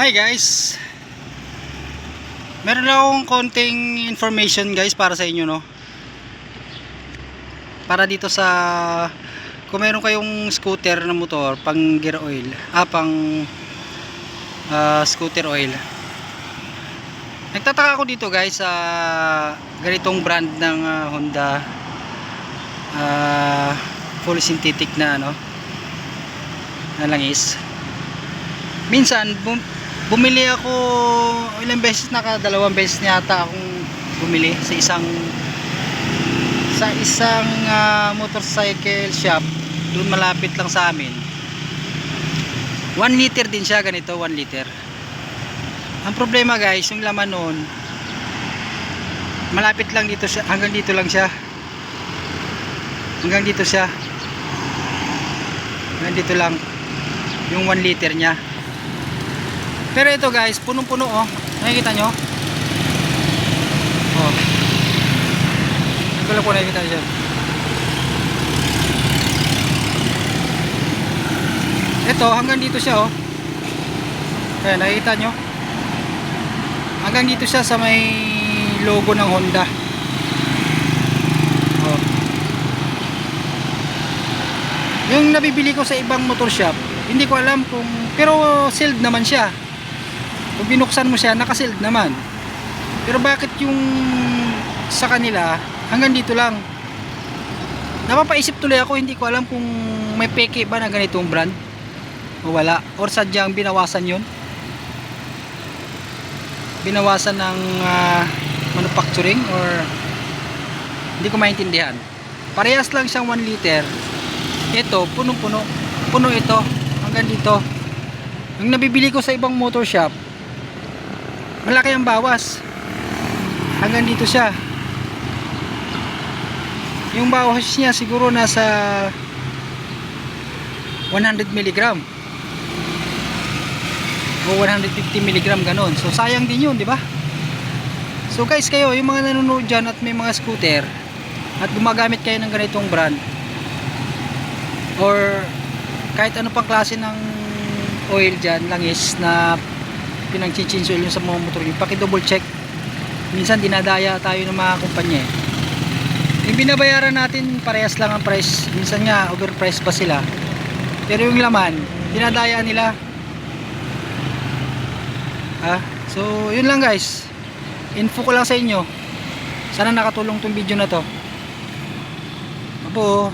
Hi guys. Meron lang akong konting information guys para sa inyo no? Para dito sa Kung meron kayong scooter na motor Pang gear oil. Ah pang ah, Scooter oil. Nagtataka ako dito guys sa ganitong brand ng ah, Honda ah, Full synthetic na ano Na langis. Minsan bumili ako ilang beses nakadalawang beses yata akong bumili sa isang sa isang ah, motorcycle shop. Doon malapit lang sa amin. 1 liter din siya ganito 1 liter. Ang problema guys yung laman noon malapit lang dito siya hanggang dito lang siya. Hanggang dito siya. Hanggang dito lang yung 1 liter niya pero ito guys, punong-puno oh. Nakikita nyo? Oh. Ito lang po nakikita nyo. Ito, hanggang dito siya oh. Kaya nakikita nyo? Hanggang dito siya sa may logo ng Honda. Oh. Yung nabibili ko sa ibang motor shop, hindi ko alam kung pero sealed naman siya. Pag binuksan mo siya, naka-sealed naman. Pero bakit yung sa kanila, hanggang dito lang. Napapaisip tuloy ako, hindi ko alam kung may peke ba na ganitong brand. O wala. Or sadyang binawasan yun. Binawasan ng ah, manufacturing or hindi ko maintindihan. Parehas lang siyang 1 liter. Ito, punong-puno. Puno ito. Hanggang dito. Yung nabibili ko sa ibang motor shop, malaki ang bawas. Hanggang dito siya. Yung bawas niya siguro nasa 100 mg o 150 mg ganon. So sayang din yun di ba? So guys kayo yung mga nanonood dyan at may mga scooter at gumagamit kayo ng ganitong brand or kahit ano pang klase ng oil dyan langis na pinag-change oil yung sa mga motor nyo double check. Minsan dinadaya tayo ng mga kumpanya eh. yung binabayaran natin parehas lang ang price. Minsan nga overpriced pa sila. Pero yung laman dinadaya nila. Ah, so yun lang guys. Info ko lang sa inyo. Sana nakatulong tong video na to. Apo